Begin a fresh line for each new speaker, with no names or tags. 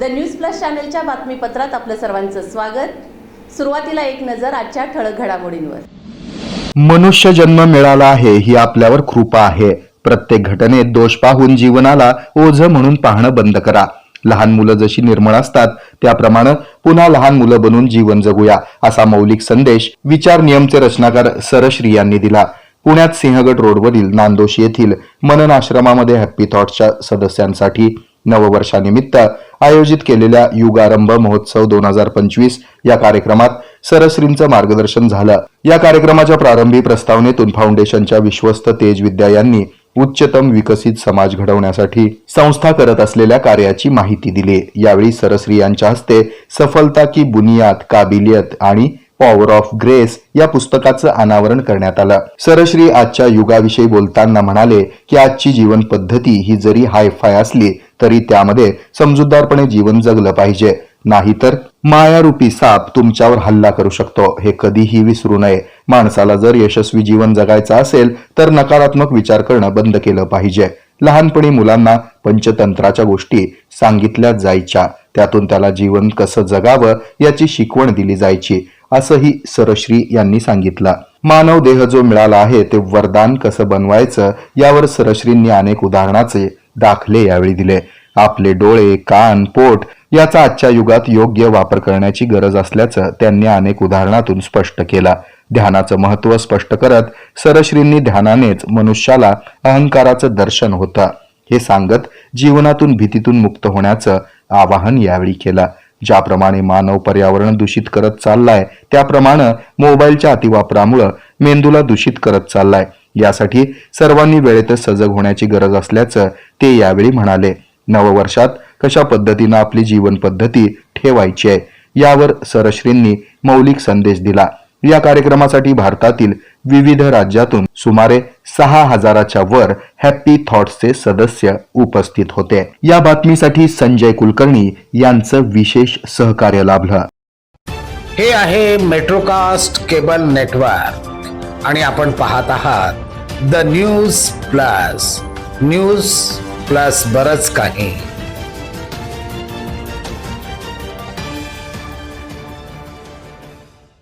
The news plus चॅनलच्या बातमीपत्रात आपलं सर्वांचं स्वागत. सुरुवातीला एक नजर आजच्या ठळक घडामोडींवर.
मनुष्य जन्म मिळाला आहे ही आपल्यावर कृपा आहे. प्रत्येक घटनेत दोष पाहून जीवनाला ओझ म्हणून पाहणं बंद करा. लहान मुलं जशी निर्मळ असतात त्याप्रमाणे पुन्हा लहान मुलं बनून जीवन जगूया असा मौलिक संदेश विचार नियमचे रचनाकार सरश्री यांनी दिला. पुण्यात सिंहगड रोडवरील नांदोशी येथील मनन आश्रमामध्ये हॅपी थॉट्सच्या सदस्यांसाठी नववर्षानिमित्त आयोजित केलेल्या युगारंभ महोत्सव दोन हजार पंचवीस या कार्यक्रमात सरश्रींचं मार्गदर्शन झालं. या कार्यक्रमाच्या प्रारंभी प्रस्तावनेतून फाउंडेशनच्या विश्वस्त तेज विद्या यांनी उच्चतम विकसित समाज घडवण्यासाठी संस्था करत असलेल्या कार्याची माहिती दिली. यावेळी सरश्री यांच्या हस्ते सफलता की बुनियाद काबिलियत आणि पॉवर ऑफ ग्रेस या पुस्तकाचं अनावरण करण्यात आलं. सरश्री आजच्या युगाविषयी बोलताना म्हणाले की आजची जीवन पद्धती ही जरी हायफाय असली तरी त्यामध्ये समजूतदारपणे जीवन जगलं पाहिजे. नाहीतर मायारूपी साप तुमच्यावर हल्ला करू शकतो. हे कधीही विसरू नये. माणसाला जर यशस्वी जीवन जगायचं असेल तर नकारात्मक विचार करणं बंद केलं पाहिजे. लहानपणी मुलांना पंचतंत्राच्या गोष्टी सांगितल्या जायच्या. त्यातून त्याला जीवन कसं जगावं याची शिकवण दिली जायची. असंही सरश्री यांनी सांगितलं. मानव देह जो मिळाला आहे ते वरदान कसं बनवायचं यावर सरश्रींनी अनेक उदाहरणाचे दाखले यावेळी दिले. आपले डोळे कान पोट याचा आजच्या युगात योग्य वापर करण्याची गरज असल्याचं त्यांनी अनेक उदाहरणातून स्पष्ट केलं. ध्यानाचं महत्त्व स्पष्ट करत सरश्रींनी ध्यानानेच मनुष्याला अहंकाराचं दर्शन होतं. हे सांगत जीवनातून भीतीतून मुक्त होण्याचं आवाहन यावेळी केलं. ज्याप्रमाणे मानव पर्यावरण दूषित करत चाललाय त्याप्रमाणे मोबाईलच्या अतिवापरामुळं मेंदूला दूषित करत चाललाय. यासाठी सर्वांनी वेळेतच सजग होण्याची गरज असल्याचं ते यावेळी म्हणाले. नववर्षात कशा पद्धतीनं आपली जीवन पद्धती ठेवायची आहे यावर सरश्रींनी मौलिक संदेश दिला. या कार्यक्रमासाठी भारतातील विविध राज्यातून सुमारे सहा हजाराच्या वर हॅपी थॉट्सचे सदस्य उपस्थित होते. या बातमीसाठी संजय कुलकर्णी यांचं विशेष सहकार्य लाभलं.
हे आहे मेट्रोकास्ट केबल नेटवर्क आणि आपण पाहत आहात the news plus news plus बरच काही.